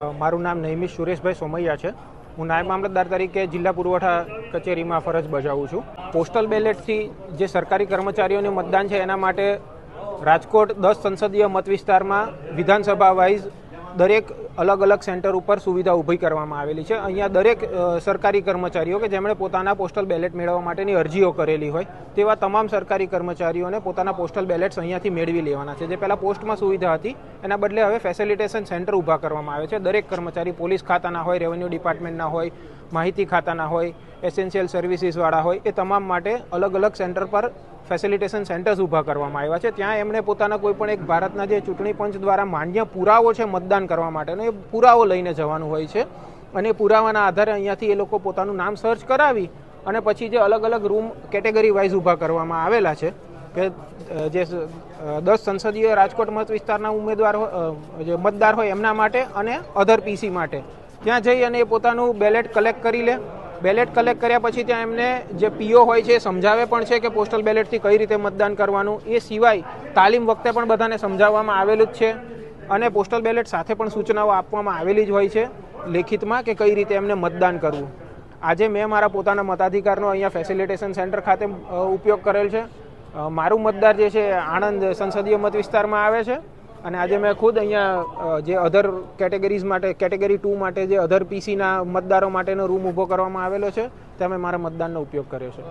મારું નામ નૈમિત સુરેશભાઈ સોમૈયા છે. હું નાયબ મામલતદાર તરીકે જિલ્લા પુરવઠા કચેરીમાં ફરજ બજાવું છું. પોસ્ટલ બેલેટથી જે સરકારી કર્મચારીઓને મતદાન છે, એના માટે રાજકોટ દસ સંસદીય મત વિસ્તારમાં વિધાનસભા વાઇઝ દરેક અલગ અલગ સેન્ટર ઉપર સુવિધા ઊભી કરવામાં આવેલી છે. અહીંયા દરેક સરકારી કર્મચારીઓ કે જેમણે પોતાના પોસ્ટલ બેલેટ મેળવવા માટેની અરજીઓ કરેલી હોય, તેવા તમામ સરકારી કર્મચારીઓને પોતાના પોસ્ટલ બેલેટ્સ અહીંયાથી મેળવી લેવાના છે. જે પહેલાં પોસ્ટમાં સુવિધા હતી, એના બદલે હવે ફેસિલિટેશન સેન્ટર ઊભા કરવામાં આવે છે. દરેક કર્મચારી પોલીસ ખાતાના હોય, રેવન્યુ ડિપાર્ટમેન્ટના હોય, માહિતી ખાતાના હોય, એસેન્શિયલ સર્વિસીસવાળા હોય, એ તમામ માટે અલગ અલગ સેન્ટર પર ફેસિલિટેશન સેન્ટર્સ ઊભા કરવામાં આવ્યા છે. ત્યાં એમણે પોતાના કોઈ પણ એક ભારતના જે ચૂંટણી પંચ દ્વારા માન્ય પુરાવો છે મતદાન કરવા માટેનો, એ પુરાવો લઈને જવાનું હોય છે. અને પુરાવાના આધારે અહીંયાથી એ લોકો પોતાનું નામ સર્ચ કરાવી અને પછી જે અલગ અલગ રૂમ કેટેગરી વાઇઝ ઊભા કરવામાં આવેલા છે. કે જે દસ સંસદીય રાજકોટ મત વિસ્તારના ઉમેદવાર જે મતદાર હોય એમના માટે અને અધર પીસી માટે. ત્યાં જઈ અને એ પોતાનું બેલેટ કલેક્ટ કરી લે. બેલેટ કલેક્ટ કર્યા પછી ત્યાં એમને જે પીઓ હોય છે સમજાવે પણ છે કે પોસ્ટલ બેલેટથી કઈ રીતે મતદાન કરવાનું એ સિવાય તાલીમ વખતે પણ બધાને સમજાવવામાં આવેલું જ છે અને પોસ્ટલ બેલેટ સાથે પણ સૂચનાઓ આપવામાં આવેલી જ હોય છે લેખિતમાં કે કઈ રીતે એમને મતદાન કરવું. આજે મેં મારા પોતાના મતાધિકારનો અહીંયા ફેસિલિટેશન સેન્ટર ખાતે ઉપયોગ કરેલ છે. મારું મતદાર જે છે આણંદ સંસદીય મત વિસ્તારમાં આવે છે. અને આજે મેં ખુદ અહીંયા જે અધર કેટેગરીઝ માટે કેટેગરી ટુ માટે જે અધર પીસીના મતદારો માટેનો રૂમ ઊભો કરવામાં આવેલો છે ત્યાં મેં મારા મતદાનનો ઉપયોગ કર્યો છે.